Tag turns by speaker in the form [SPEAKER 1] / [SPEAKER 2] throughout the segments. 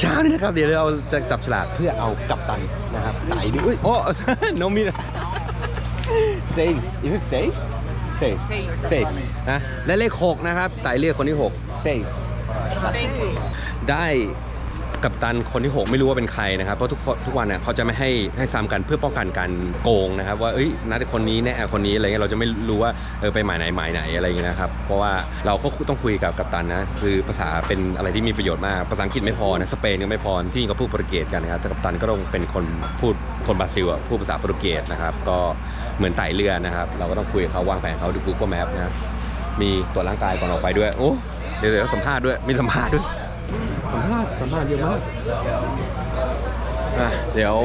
[SPEAKER 1] เช้านี้นะครับ เดี๋ยวเราจะจับฉลากเพื่อเอากัปตันนะครับไต่ด้วยโอ้ no มี safe is it safe safe safe นะและเลขหกนะครับไต่เรียกคนที่หก safe ได้ กัปตันคนที่ 6 ไม่รู้ว่าเป็นใครนะครับ เพราะทุกทุกวันเนี่ยเขาจะไม่ให้ให้ซ้ำกันเพื่อป้องกันการโกงนะครับ ว่าเอ้ยนัดคนนี้แน่คนนี้อะไรเงี้ยเราจะไม่รู้ว่าเออไปหมายไหนหมายไหนอะไรเงี้ยนะครับเพราะว่าเราก็ต้องคุยกับกัปตันนะคือภาษาเป็นอะไรที่มีประโยชน์มากภาษาอังกฤษไม่พอนะสเปนก็ไม่พอที่ก็พูดโปรตุเกสกันนะครับแต่กัปตันก็ต้องเป็นคนพูดคนบราซิลพูดภาษาโปรตุเกสนะครับก็เหมือนไต่เรือนะครับเราก็ต้องคุยกับเขาวางแผนเขาดู Google Map นะมีตรวจร่างกายก่อนออกไปด้วยโอ้เดี๋ยวเดี๋ยวสัมภาษณ์ด้วยมีสัมภาษณ์ด้วย สัมภาษณ์สัมภาษณ์เยอะมากอะเดี๋ยว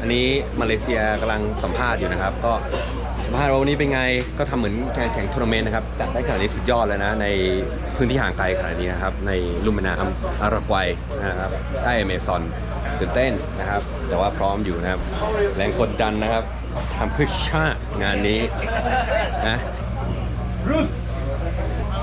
[SPEAKER 1] อันนี้มาเลเซียกำลังสัมภาษณ์อยู่นะครับ ก็สัมภาษณ์ว่าวันนี้เป็นไงก็ทำเหมือนการแข่งทัวร์นาเมนต์นะครับจัดได้ขนาดนี้สุดยอดแล้วนะ ในพื้นที่ห่างไกลขนาดนี้นะครับ ในลุ่มแม่น้ำอารากวัยนะครับใต้อเมซอนตื่นเต้นนะครับ แต่ว่าพร้อมอยู่นะครับ แรงกดดันนะครับทำเพื่อชาติงานนี้นะ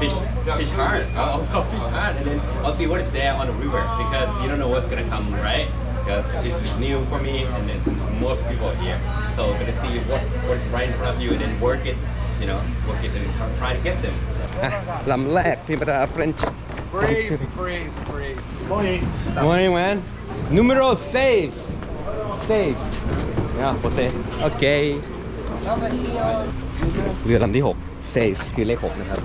[SPEAKER 1] fish fish hard. I'll, I'll fish hard and then I'll see what is there on the river because you don't know what's gonna come, right? Because this is new for me and then most people are here. So I'm gonna see what what is right in front of you and then work it, you know, work it and try to get them. ลำแรกที่ประดา French
[SPEAKER 2] Crazy, crazy, crazy.
[SPEAKER 1] Morning man Numero 6 6 Yeah Jose Okay เรือลำที่ 6 6คือเลข 6 นะครับ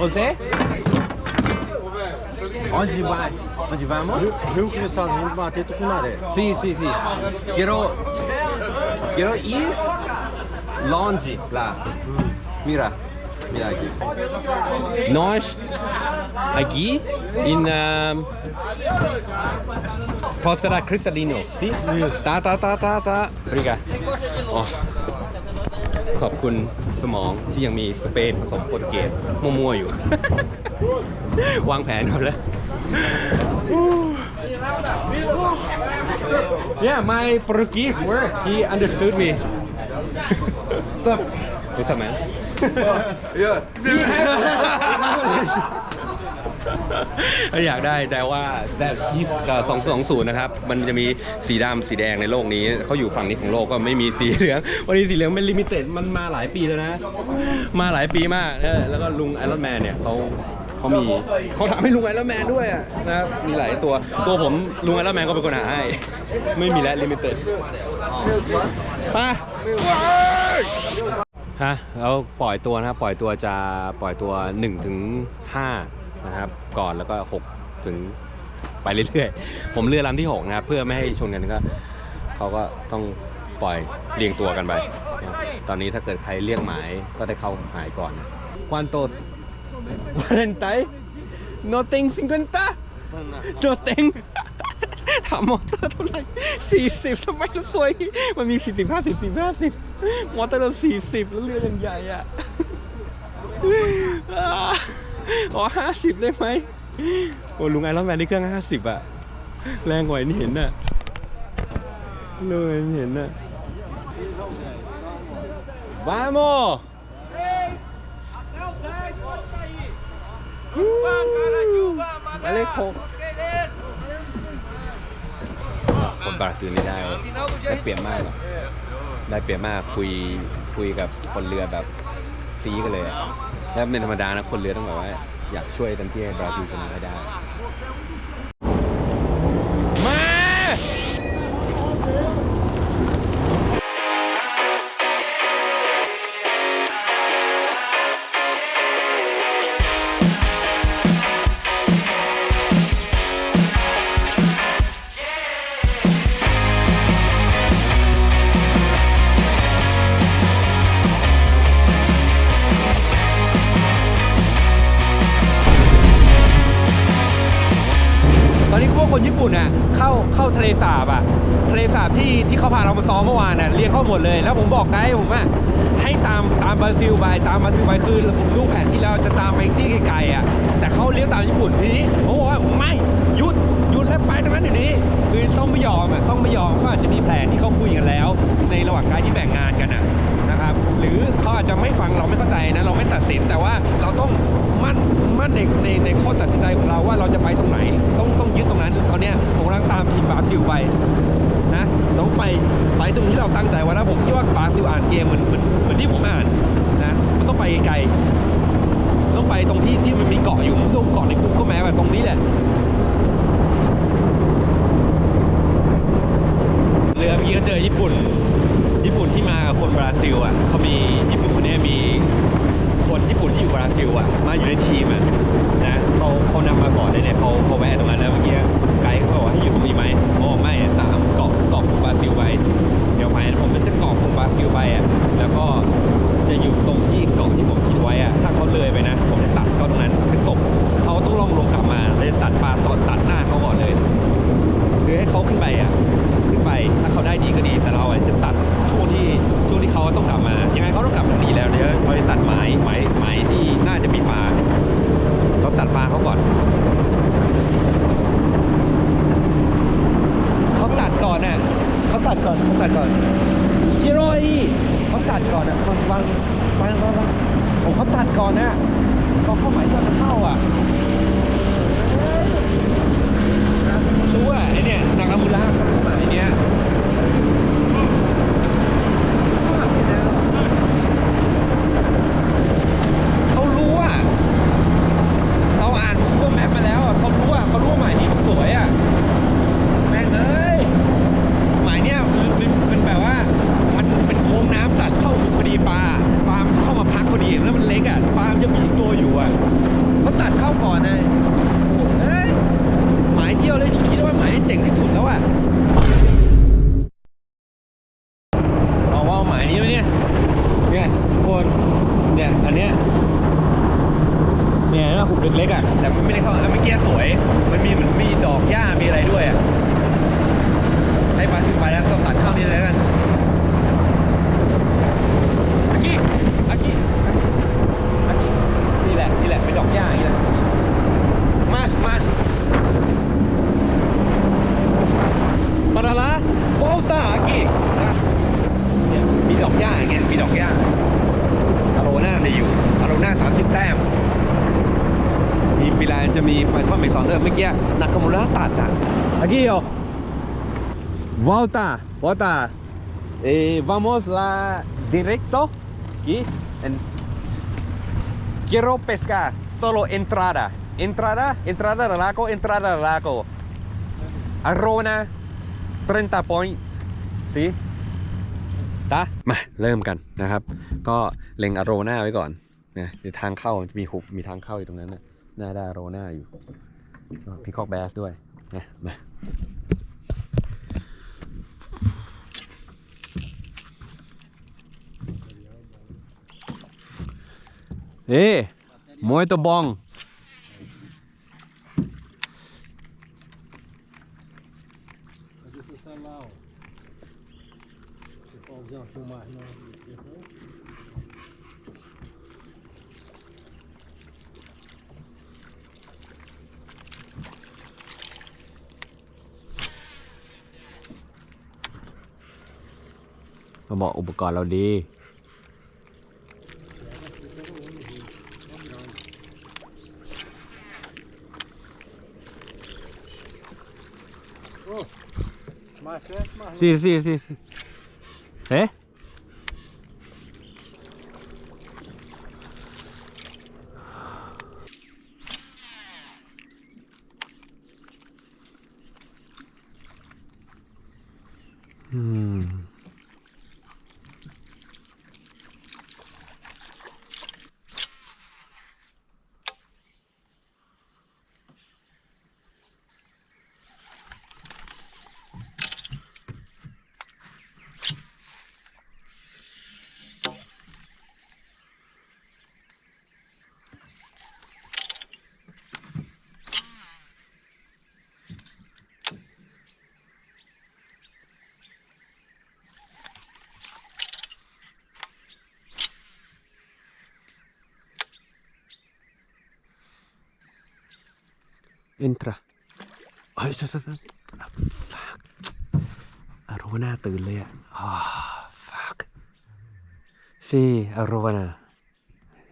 [SPEAKER 1] Jose Onde vai? Onde vamos?
[SPEAKER 2] Rio começando indo bater Tucunaré.
[SPEAKER 1] Sí, sí, sí. Quiero, quiero ir longe lá. Mira, mira aqui. Nós aqui em um, Praça da Cristalino. Sim? Tá, tá, tá, tá, tá. Obrigado. อ๋อ ขอบคุณสมองที่ยังมีสเปนผสมโปรตุเกสมั่วๆอยู่ วางแผนเขาแล้ว Yeah, my Portuguese work. He understood me. Look, what's up, man?
[SPEAKER 2] Yeah.
[SPEAKER 1] อยากได้แต่ว่า Z สองสองศูนย์นะครับ มันจะมีสีดำสีแดงในโลกนี้ เขาอยู่ฝั่งนี้ของโลกก็ไม่มีสีเหลือง วันนี้สีเหลืองเป็นลิมิเต็ด มันมาหลายปีแล้วนะ มาหลายปีมากเออแล้วก็ลุงไอรอนแมนเนี่ยเขาเขามีเขาทำให้ลุงไอรอนแมนด้วยอะนะครับ มีหลายตัว ตัวผมลุงไอรอนแมนก็เป็นคนหาให้ ไม่มีแล้วลิมิเต็ดไปฮะแล้วปล่อยตัวนะครับ ปล่อยตัวจะปล่อยตัว1ถึง5 นะครับก่อนแล้วก็ 6 ถึงไปเรื่อยๆ ผมเรือลำที่6นะครับเพื่อไม่ให้ชนกันก็เขาก็ต้องปล่อยเรียงตัวกันไปนะตอนนี้ถ้าเกิดใครเรียกหมายก็ได้เข้าหมายก่อนควันโตวาเลนไตโนเต็งซิงเกิลตาโนเต็งถามมอเตอร์เท่าไหร่สี่สิบทำไมมันสวยมันมีสี่สิบห้าสิบสี่ห้าสิบมอเตอร์เราสี่สิบแล้วเรือยังใหญ่อะ อ่าขอห้าสิบได้ไหมโอ้ลุงไอรอนแมนนี่เครื่องห้าสิบอะแรงกว่านี่เห็นน่ะเลยเห็นน่ะ Vamos! Uh, หมายเลขหกคนบราซิลนี่ได้ได้เปรียบมากอะได้เปรียบมากคุยคุยกับคนเรือแบบซีกันเลย ถ้าเป็นธรรมดานะคนเรือต้องแบบว่าอยากช่วยเต็มที่ให้บราซิลชนะให้ได้ ลสาบอะทะเลสาบที่ที่เขาพาเรามาซ้อมเมื่อวานน่ะเรียงเข้าหมดเลย แล้วผมบอกไกด์ผมว่าให้ตามตามบราซิลไปตามบราซิลไปคือผมดูแผนที่เราจะตามไปที่ไกลๆอะ แต่เขาเลี้ยวตามญี่ปุ่นทีนี้ผมบอกว่าไม่หยุดหยุดแล้วไปตรงนั้นเดี๋ยวนี้คือต้องไม่ยอมอะต้องไม่ยอมเขาอาจจะมีแผนที่เขาคุยกันแล้ว ในระหว่างการที่แบ่งงานกันอะนะ หรือเขาอาจจะไม่ฟังเราไม่เข้าใจนะเราไม่ตัดสินแต่ว่าเราต้องมั่นมั่นในในในข้อตัดสินใจของเราว่าเราจะไปตรงไหน ต้องต้องยึดตรงนั้นตอนเนี้ยผมกำลังตามทีมบราซิลไปนะต้องไปไปตรงที่เราตั้งใจไว้นะผมคิดว่าบราซิลอ่านเกมเหมือนเหมือนเหมือนที่ผมอ่านนะมันต้องไปไกลต้องไปตรงที่ที่มันมีเกาะอยู่มันต้องเกาะในคุกก็แม้แบบตรงนี้แหละเรือเมื่อกี้เจอญี่ปุ่น คนบราซิลอะเขามีญี่ปุ่นคนนี้มีคนญี่ปุ่นที่อยู่บราซิลอะมาอยู่ในทีมอะนะเขาเขานำมาก่อนเลยเนี่ยเขาเขาแวะตรงนั้นแล้วเมื่อกี้ไกด์เขาบอกว่าให้อยู่ตรงนี้ไหมผมบอกไม่ตามเกาะเกาะกรุงบราซิลไปเดี๋ยวไปผมมันจะเกาะกรุงบราซิลไปอะแล้วก็จะอยู่ตรงที่เกาะที่ผมคิดไว้อะถ้าเขาเลยไปนะ ผมจะตัดเขาตรงนั้นเป็นตกเขาต้องล่องลงกลับมาแล้วจะตัดปลาตอนตัดหน้าเขาก่อนเลย คือให้เขาขึ้นไปอะขึ้นไปถ้าเขาได้ดีก็ดีแต่เราอะจะตัด ต้องกลับมา ยังไงเขาต้องกลับทางนี้แล้วเดี๋ยวเราจะตัดไม้ไม้ไม้ที่น่าจะมีปลาเราตัดปลาเขาก่อนเขาตัดก่อนน่ะเขาตัดก่อนเขาตัดก่อนจิโรอีเขาตัดก่อนอะวางวางวางวางผมเขาตัดก่อนน่ะเขาเข้าหมายจะเข้าอะรู้อะไอเนี่ยนางามุระเขามาไอเนี้ยเขารู้อะเราอ่านพวกแมปมาแล้วอะเขารู้อะเขารู้ว่าหมายนี้มันสวยอะแม่งเอ้ยหมายเนี้ยมันมันมันแบบว่า มันเป็นโค้งน้ำตัดเข้าพอดีปลาปลามันเข้ามาพักพอดีแล้วมันเล็กอะปลามันจะมีตัวอยู่อะเขาตัดเข้าก่อนนะเอ้ย หมายเดียวเลยคิดว่าหมายเจ๋งที่สุดแล้วอะเอาว่าหมายนี้ไหมเนี่ย เนี่ยทุกคน เนี่ย อันเนี้ย เนี่ยนะหุบเล็กๆอะ แต่มันไม่ได้เข้าอันเมื่อกี้ส วยมันมีเหมือนมีดอกหญ้ามีอะไรด้วยอะให้ปลาถึงไปแล้วต้องตัดเข้านี่เลยแล้วกันอากิอากิอากินี่แหละ นี่แหละ เป็นดอกหญ้าอย่างนี้แหละมาสมาส Para lá, volta aqui นะเนี่ยมีดอกหญ้าอย่างเงี้ย มีดอกหญ้าอาโรน่าจะอยู่อาโรน่าสามสิบแต้ม มีปีลาจะมี ปลาช่อนเมกซอนเดอร์เมื่อกี้นักคามูระตัดอะ aqui ó volta volta eh, vamos lá directo aquí en quiero pescar solo entrada entrada entrada del lago entrada del lago Arona 30 point สิตามาเริ่มกันนะครับ ก็เล็งอโรนาไว้ก่อนนะเดี๋ยวทางเข้ามันจะมีหุบมีทางเข้าอยู่ตรงนั้นนะน่าได้อโรนาอยู่ พี่คอกแบสด้วยนะมาเอ้มวยตัวบอง
[SPEAKER 3] Vamos.
[SPEAKER 1] Nó bỏ อุปกรณ์เราดี
[SPEAKER 3] Mais perto, mais
[SPEAKER 1] Sì, sì, sì, sì. Eh? Entra เฮ้ย fuck อารวนาตื่นเลยอะอ่า fuck sí arrovana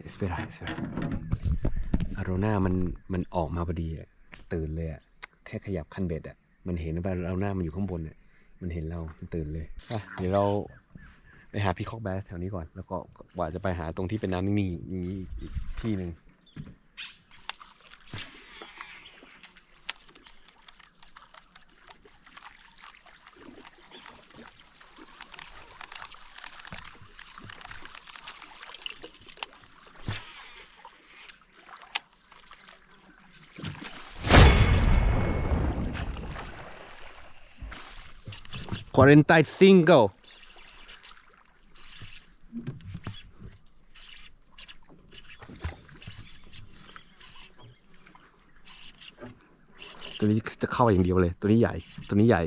[SPEAKER 1] espera espera อารวนามันมันออกมาพอดีอะตื่นเลยอะแค่ขยับคันเบ็ดอะมันเห็นว่าเราหน้ามันอยู่ข้างบนอะมันเห็นเรา มันตื่นเลยอะเดี๋ยวเราไปหาพี่คอกแบสแถวนี้ก่อน แล้วก็กว่าจะไปหาตรงที่เป็นน้ำนิ่งๆอย่างนี้อีกที่หนึ่ง 45 ตัวนี้จะเข้าอย่างเดียวเลย ตัวนี้ใหญ่ ตัวนี้ใหญ่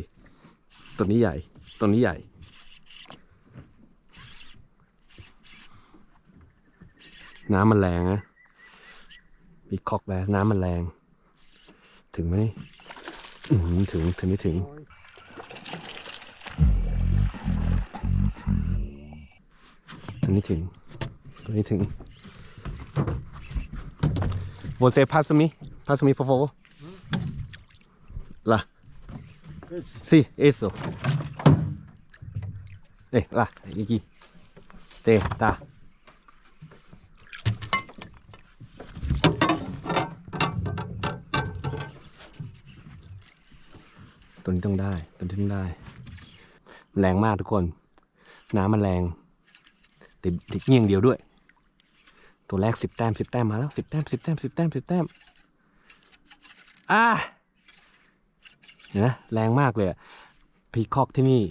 [SPEAKER 1] ตัวนี้ใหญ่ ตัวนี้ใหญ่ น้ำมันแรงนะมีคอกแบสน้ำมันแรง ถึงไหมอือหือถึง ถึงไม่ถึงันนี้ถึงอันนี้ถึงโบเซพาสมิ
[SPEAKER 3] พา
[SPEAKER 1] สมิฟอฟอล่ะสิเอสโซเอ้ล่ะอีกีเตตา ตัวนี้ต้องได้ ตัวนี้ต้องได้ แรงมากทุกคน น้ำมันแรง ติดติดเงี้ยงเดียวด้วย ตัวแรกสิบแต้มสิบแต้มมาแล้วสิบแต้มสิบแต้มสิบแต้มสิบแต้มอ่าเห็นไหมแรงมากเลยพีคอกที่นี่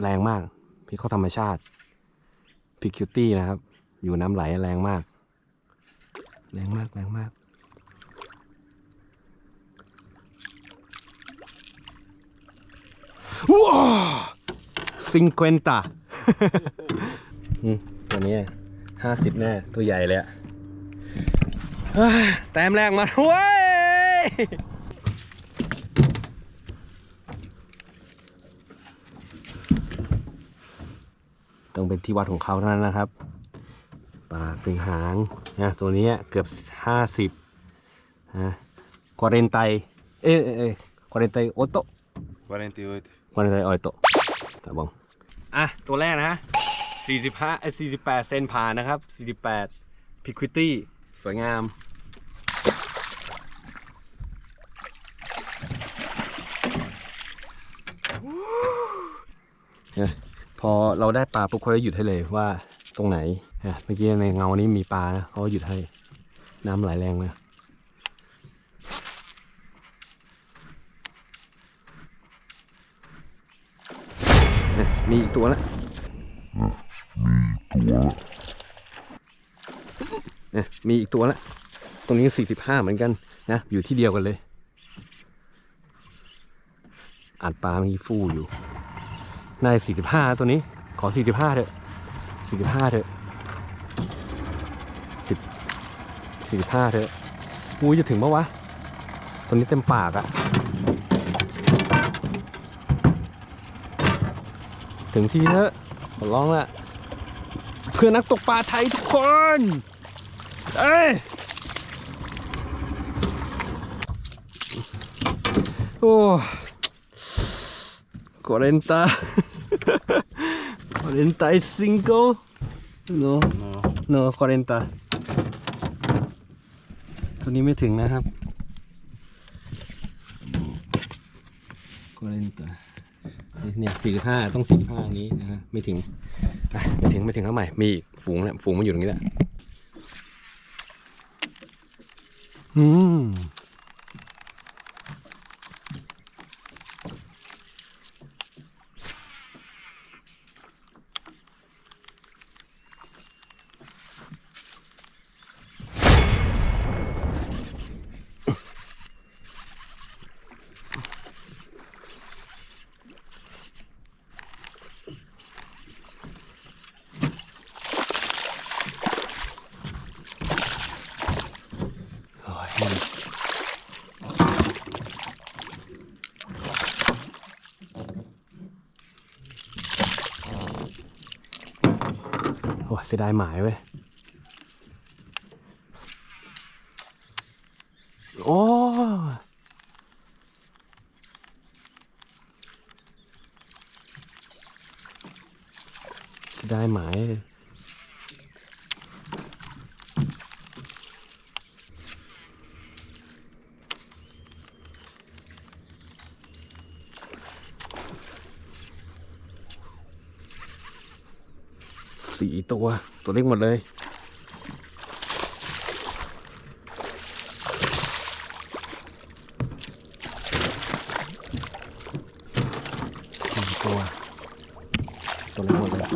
[SPEAKER 1] แรงมาก พีคอกธรรมชาติพีคิวตี้นะครับ อยู่น้ำไหลแรงมาก แรงมากแรงมากว้าวฟิงเกนตาอืม ตัวนี้ห้าสิบแน่ ตัวใหญ่เลยอะเฮ้ยแต้มแรกมาเว้ยต้องเป็นที่วัดของเขาเท่านั้นนะครับปากถึงหางนะตัวนี้เกือบห้าสิบนะควาเรนไตเอ้ยเอ้ยเอ้ยควาเรนไตโอโต
[SPEAKER 2] 48.
[SPEAKER 1] วันอะไรออยโตครับผมอะ ตัวแรกนะ ฮะ45ไอ้48เซนผ่านนะครับ48พิควิตี้สวยงามเนี่ยพอเราได้ปลาปุ๊บเขาจะหยุดให้เลยว่าตรงไหนอะเมื่อกี้ในเงานี้มีปลานะเขาก็หยุดให้ น้ำไหลแรงนะเนี่ยมีอีกตัวละ เนี่ยมีอีกตัวละตรงนี้สี่สิบห้าเหมือนกันนะอยู่ที่เดียวกันเลยอัดปลามีฟู่อยู่นายสี่สิบห้าตัวนี้ ขอสี่สิบห้าเถอะสี่สิบห้าเถอะสิบสี่สิบห้าเถอะงูจะถึงปะวะตัวนี้เต็มปากอะถึงที่เถอะขอร้องละ เพื่อนักตกปลาไทยทุกคน เอ้ย โอ้40 45 no
[SPEAKER 2] No.
[SPEAKER 1] no 40ตัวนี้ไม่ถึงนะครับ 40เนี่ย45 ต้อง 45 นี้นะฮะ ไม่ถึง ไปถึงไปถึงข้างใหม่ มีอีกฝูงแหละฝูงมันอยู่ตรงนี้แหละอืม โอ้ย เสียดายหมายเว้ย สี่ตัว ตัวเล็กหมดเลย สี่ตัว ตัวเล็กหมดเลย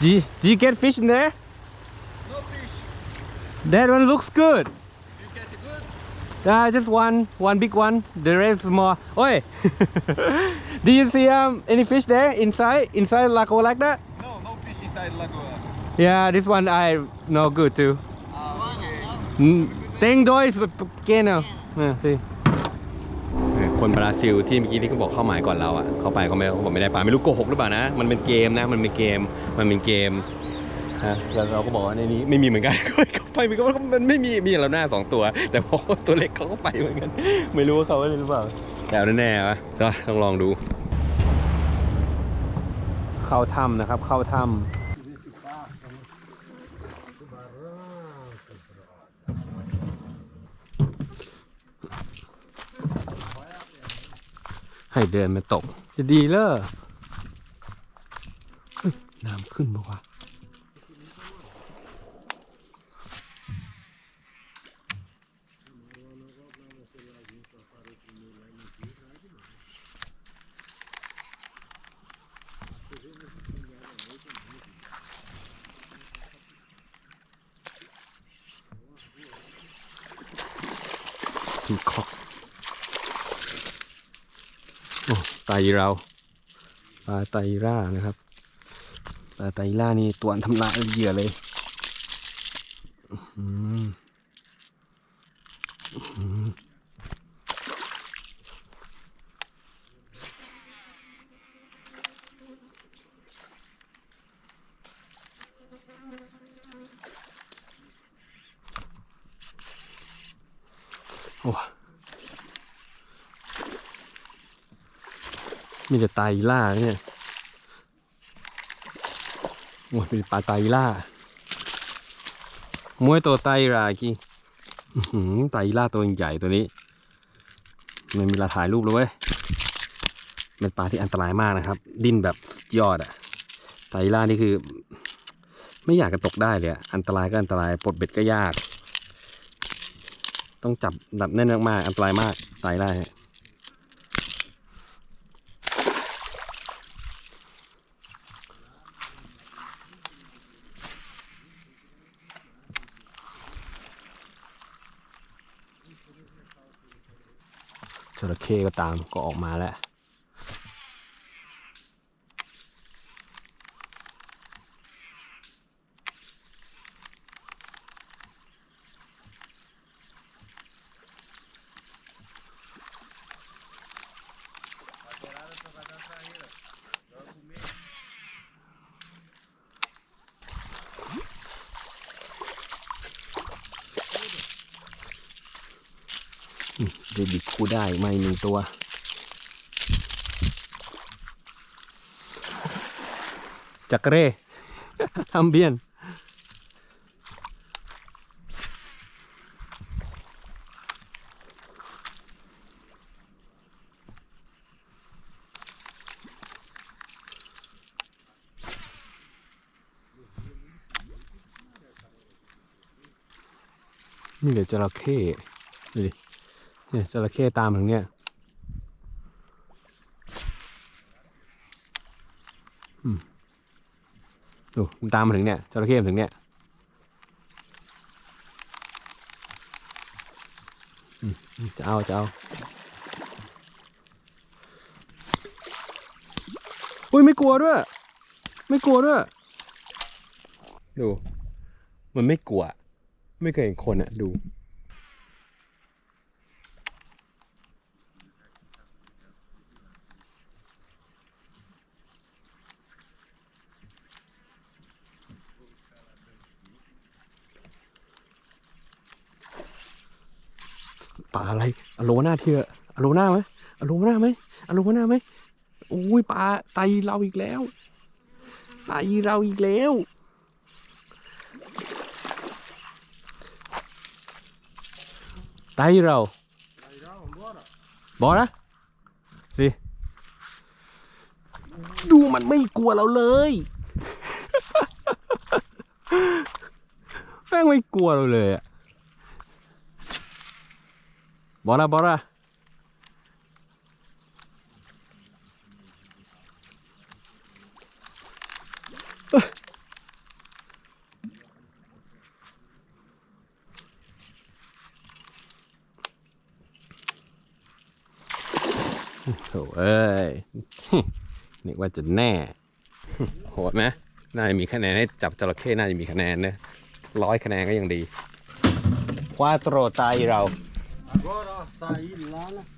[SPEAKER 1] Do you, do you get fish in there?
[SPEAKER 3] No fish.
[SPEAKER 1] That one looks good. Yeah, just one, one big one. The rest small. Oi, do you see um any fish there inside inside lago like that?
[SPEAKER 3] No, no fish inside Lagoa.
[SPEAKER 1] Yeah, this one I know good too.
[SPEAKER 3] Ah, okay.
[SPEAKER 1] Mm, Tem dois pequeno. Ah, sim. คนบราซิลที่เมื่อกี้ที่เขาบอกเข้าหมายก่อนเราอะ เข้าไปก็ไม่เขาบอกไม่ได้ปลาไม่รู้โกหกหรือเปล่านะ มันเป็นเกมนะ มันเป็นเกม มันเป็นเกม ฮะแล้วเราก็บอกว่าในนี้ไม่มีเหมือนกันเขาไปเหมือนกันว่ามันไม่มีมีเราหน้าสองตัว แต่พอตัวเล็กเขาก็ไปเหมือนกัน ไม่รู้ว่าเขาอะไรหรือเปล่าแต่แน่ๆวะก็ต้องลองดู เข้าถ้ำนะครับ เข้าถ้ำให้เดินมาตก จะดีเลอเฮ้ยน้ำขึ้นปะวะพีคอกโอ้ไต เราปลาไตร่านะครับปลาไตร่านี่ตัวทำลายเหยื่อเลยโอ้ มีแต่ไตล่าเนี่ยโอ้ยเป็นปลาไตล่ามวยตัวไตรรากี่หือไตล่าตัวใหญ่ตัวนี้มันมีเวลาถ่ายรูปเลยเว้ยเป็นปลาที่อันตรายมากนะครับ ดิ้นแบบยอดอะไตล่านี่คือ ไม่อยากจะตกได้เลยอะอันตรายก็อันตรายปลดเบ็ดก็ยาก ต้องจับดับแน่นมากๆอันตรายมากไตล่า จระเข้ก็ตามก็ออกมาแล้ว เดบิดคู่ ได้ไม่หนึ่งตัว จักรเร่ ทำเบียนนี่เดี๋ยวจระเข้ดูดิ เนี่ยจระเข้ตามถึงเนี่ยดูมันตามมาถึงเนี่ยจระเข้มาถึงเนี่ยจะเอาจะเอาอุ้ยไม่กลัวด้วย ไม่กลัวด้วย ดู มันไม่กลัว ไม่เคยเห็นคนอะดู ปลาอะไรอโลนาเถื่ออโลนาไหมอโลนาไหมอโลนาไหมอุ้ยปลาไตเราอีกแล้วไตเราอีกแล้วไตเราบอกนะสิดูมันไม่กลัวเราเลยแม่งไม่กลัวเราเลยอะ บอละบอละโถ่เอ้ยนึกว่าจะแน่ โหดไหมน่าจะมีคะแนนให้จับจระเข้น่าจะมีคะแนนนะร้อยคะแนนก็ยังดีควาโตรไตเรา
[SPEAKER 3] sair lá na.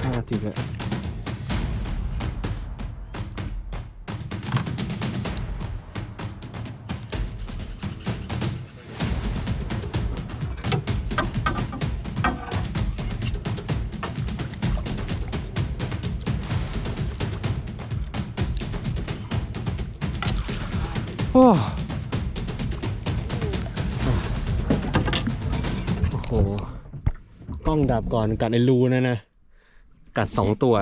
[SPEAKER 1] ห้านาทีเลยโอ้โอ้โห กล้องดับก่อนกัดในรูนะนะ กัดสองตัว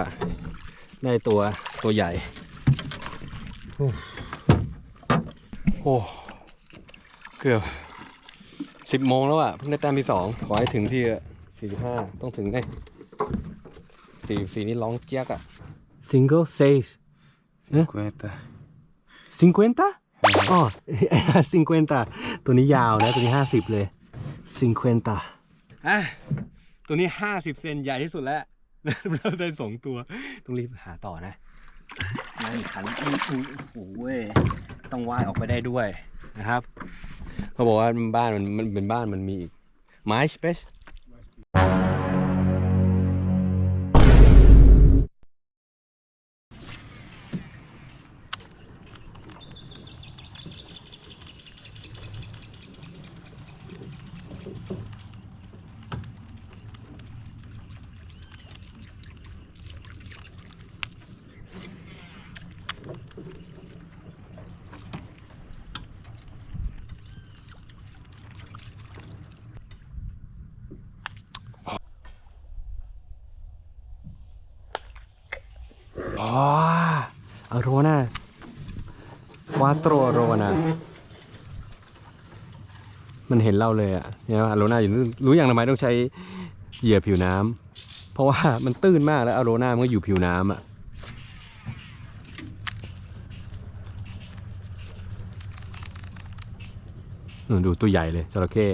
[SPEAKER 1] ได้ตัวตัวใหญ่ โอ้โหเกือบสิบโมงแล้วอะเพิ่งได้แต้มที่สองขอให้ถึงที่สี่สิบห้าต้องถึงได้สี่สี่นี่ร้องเจี๊ยกอะ single says
[SPEAKER 2] Cinquenta.
[SPEAKER 1] 50อ๋อ50ตัวนี้ยาวนะ ตัวนี้50เลย50อะตัวนี้50เซนใหญ่ที่สุดแล้ว เราได้สองตัว ต้องรีบหาต่อนะนั่นขันอุ้ยอุ้ยโอ้โหเว้ยต้องว่ายออกไปได้ด้วยนะครับ เขาบอกว่าบ้านมันมันเป็นบ้านมันมีอีกไม้สเปซ อ๋ออโรนาวาโตรโรนามันเห็นเราเลยอะเนี่ยอโรนาอยู่รู้อย่างทำไมต้องใช้เหยื่อผิวน้ำเพราะว่ามันตื้นมากแล้วอโรนามันก็อยู่ผิวน้ำอะนู่นดูตัวใหญ่เลยจระเข้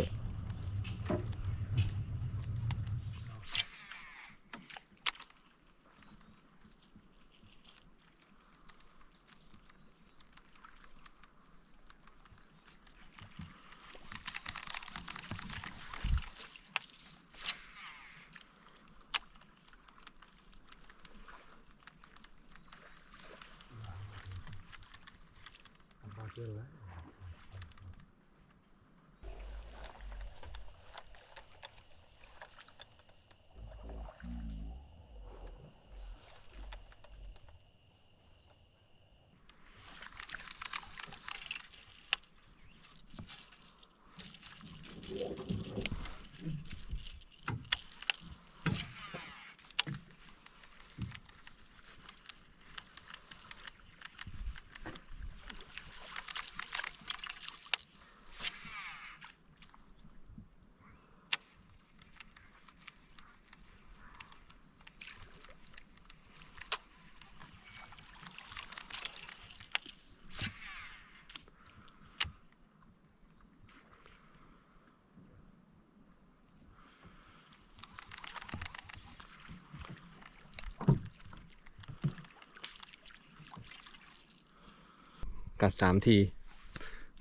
[SPEAKER 1] กัดสามที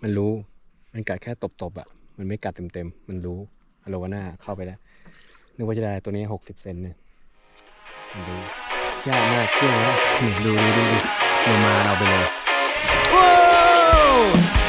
[SPEAKER 1] มันรู้ มันกัดแค่ตบๆอะ่ะ มันไม่กัดเต็มๆ มันรู้อโลวาน่าเข้าไปแล้ว นึกว่าจะได้ตัวนี้หกสิบเซนเนี่ยมันดูยากมากเชื่อแล้วนี่ดูดูดูดูมันมาเราไปเลยว้าว